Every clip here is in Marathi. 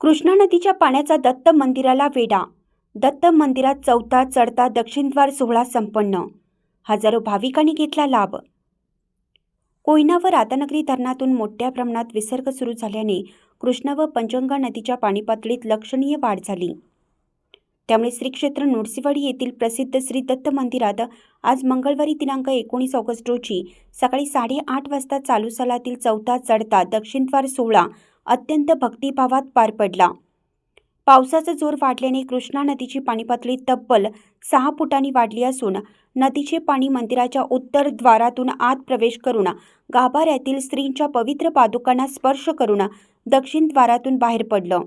कृष्णा नदीच्या पाण्याचा दत्त मंदिराला वेढा. दत्त मंदिरात चौथा चढता दक्षिणद्वार सोहळा संपन्न. हजारो भाविकांनी घेतला लाभ. कोयना व राधानगरी धरणातून मोठ्या प्रमाणात विसर्ग सुरू झाल्याने कृष्णा व पंचगंगा नदीच्या पाणीपातळीत लक्षणीय वाढ झाली. त्यामुळे श्री क्षेत्र नृसिंहवाडी येथील प्रसिद्ध श्री दत्त मंदिरात आज मंगळवारी दिनांक एकोणीस ऑगस्ट रोजी सकाळी साडेआठ वाजता चालू सालातील चौथा चढता दक्षिणद्वार सोहळा अत्यंत भक्तिभावात पार पडला. पावसाचा जोर वाढल्याने कृष्णा नदीची पाणीपातळी तब्बल सहा फुटांनी वाढली असून नदीचे पाणी मंदिराच्या उत्तर द्वारातून आत प्रवेश करून गाभाऱ्यातील स्त्रींच्या पवित्र पादुकांना स्पर्श करून दक्षिण द्वारातून बाहेर पडलं.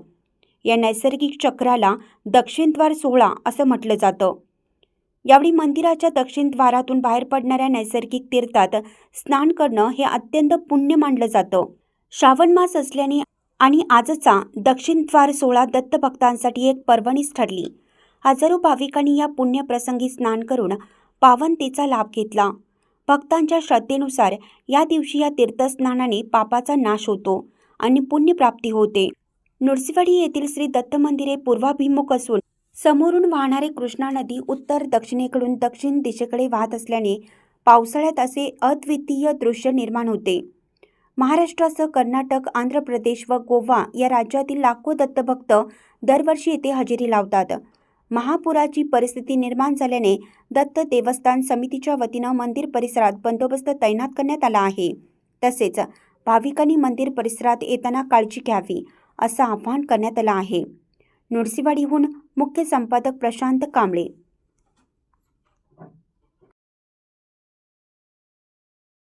या नैसर्गिक चक्राला दक्षिणद्वार सोहळा असं म्हटलं जातं. यावेळी मंदिराच्या दक्षिण द्वारातून बाहेर पडणाऱ्या नैसर्गिक तीर्थात स्नान करणं हे अत्यंत पुण्य मानलं जातं. श्रावण मास असल्याने आणि आजचा दक्षिणद्वार सोहळा दत्तभक्तांसाठी एक पर्वणीच ठरली. हजारो भाविकांनी या पुण्यप्रसंगी स्नान करून पावनतेचा लाभ घेतला. भक्तांच्या श्रद्धेनुसार या दिवशी या तीर्थस्नानाने पापाचा नाश होतो आणि पुण्यप्राप्ती होते. नृसिंहवाडी येथील श्री दत्त मंदिरे पूर्वाभिमुख असून समोरून वाहणारी कृष्णा नदी उत्तर दक्षिणेकडून दक्षिण दिशेकडे वाहत असल्याने पावसाळ्यात असे अद्वितीय दृश्य निर्माण होते. महाराष्ट्रासह कर्नाटक आंध्र प्रदेश व गोवा या राज्यातील लाखो दत्तभक्त दरवर्षी येथे हजेरी लावतात. महापुराची परिस्थिती निर्माण झाल्याने दत्त देवस्थान समितीच्या वतीनं मंदिर परिसरात बंदोबस्त तैनात करण्यात आला आहे. तसेच भाविकांनी मंदिर परिसरात येताना काळजी घ्यावी असं आवाहन करण्यात आलं आहे. नृसिंहवाडीहून मुख्य संपादक प्रशांत कांबळे